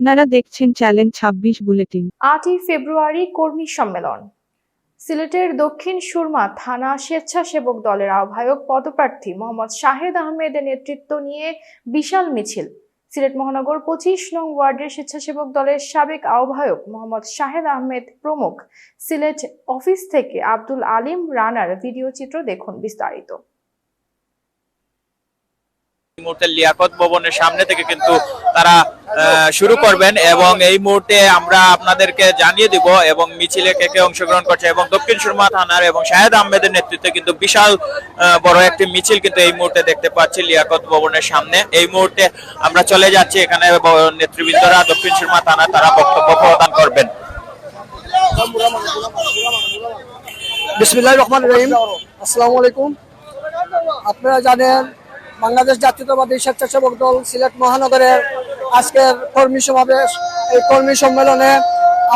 আপনারা দেখছেন চ্যালেঞ্জ ছাব্বিশ বুলেটিন। আটই ফেব্রুয়ারি কর্মী সম্মেলন। সিলেটের দক্ষিণ সুরমা থানা স্বেচ্ছাসেবক দলের আহ্বায়ক পদপ্রার্থী মোহাম্মদ শাহেদ আহমেদের নেতৃত্ব নিয়ে বিশাল মিছিল। সিলেট মহানগর পঁচিশ নং ওয়ার্ডের স্বেচ্ছাসেবক দলের সাবেক আহ্বায়ক মোহাম্মদ শাহেদ আহমেদ প্রমুখ। সিলেট অফিস থেকে আব্দুল আলিম রানার ভিডিও চিত্র দেখুন বিস্তারিত। মুহূর্তে লিয়াকত ভবনের সামনে থেকে কিন্তু তারা শুরু করবেন এবং এই মুহূর্তে আমরা আপনাদেরকে জানিয়ে দিব এবং মিছিলে কে কে অংশগ্রহণ করছে এবং দক্ষিণ সুরমা থানার এবং শাহেদ আহমেদের নেতৃত্বে কিন্তু বিশাল বড় একটি মিছিল কিন্তু এই মুহূর্তে দেখতে পাচ্ছি লিয়াকত ভবনের সামনে। এই মুহূর্তে আমরা চলে যাচ্ছি, এখানে নেতৃবৃন্দরা দক্ষিণ সুরমা থানা তারা বক্তব্য প্রদান করবেন। বিসমিল্লাহ রহমান রহিম। আসসালামু আলাইকুম। আপনারা জানেন বাংলাদেশ জাতীয়তাবাদী স্বেচ্ছাসেবক দল সিলেট মহানগরের আজকের কর্মী সমাবেশ। এই কর্মী সম্মেলনে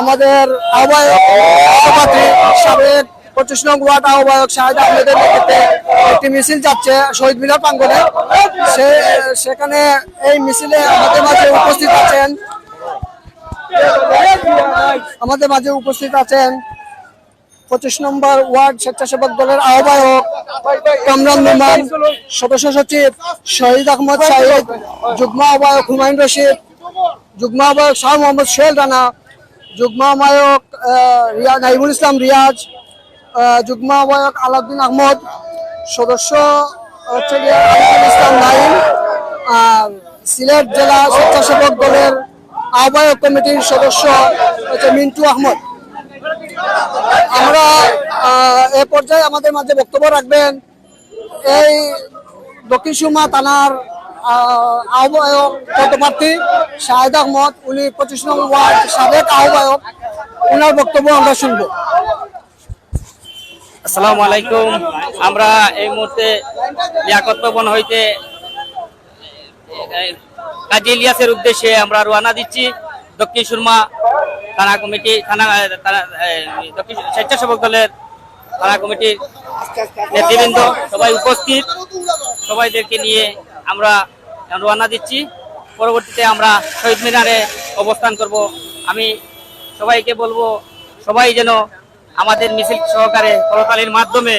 আমাদের আহ্বায়ক পঁচিশ নং ওয়ার্ড আহ্বায়ক শাহেদ আহমেদের নেতৃত্বে একটি মিছিল যাচ্ছে শহীদ মিনার প্রাঙ্গনে সে, সেখানে এই মিছিলে আমাদের মাঝে উপস্থিত আছেন। আমাদের মাঝে উপস্থিত আছেন পঁচিশ নম্বর ওয়ার্ড স্বেচ্ছাসেবক দলের আহ্বায়ক কামরান নোমান সদস্য সচিব শহীদ আহমদ সাহিদ যুগ্ম আহ্বায়ক হুমায়ুন রশিদ যুগ্ম আহ্বায়ক শাহ মোহাম্মদ সোহেল রানা যুগ্ম আহ্বায়ক আহ, রিয়া- নাইমুল ইসলাম রিয়াজ যুগ্ম আহ্বায়ক আলাউদ্দিন আহমদ সদস্য হচ্ছে ইসলাম নাইম আর সিলেট জেলা স্বেচ্ছাসেবক দলের আহ্বায়ক কমিটির সদস্য হচ্ছে মিন্টু আহমদ আমরা আহ, এ পর্যায়ে আমাদের মাঝে বক্তব্য রাখবেন। এই দক্ষিণ সুরমা থানার আহ্বায়ক পদপ্রার্থী শাহেদ আহমদ, উনি পঁচিশ নং ওয়ার্ড সাবেক আহ্বায়ক ওনার বক্তব্য আমরা শুনব। আসসালামু আলাইকুম। আমরা এই মুহূর্তে লিয়াকত হইতে, কাজী ইলিয়াসের উদ্দেশ্যে আমরা রওনা দিচ্ছি। দক্ষিণ সুরমা থানা কমিটি, থানা দক্ষিণ স্বেচ্ছাসেবক দলের থানা কমিটির নেতৃবৃন্দ, সবাই উপস্থিত। সবাইদেরকে নিয়ে আমরা রওনা দিচ্ছি। পরবর্তীতে আমরা শহীদ মিনারে অবস্থান করব। আমি সবাইকে বলব, সবাই যেন আমাদের মিছিল সহকারে করতালির মাধ্যমে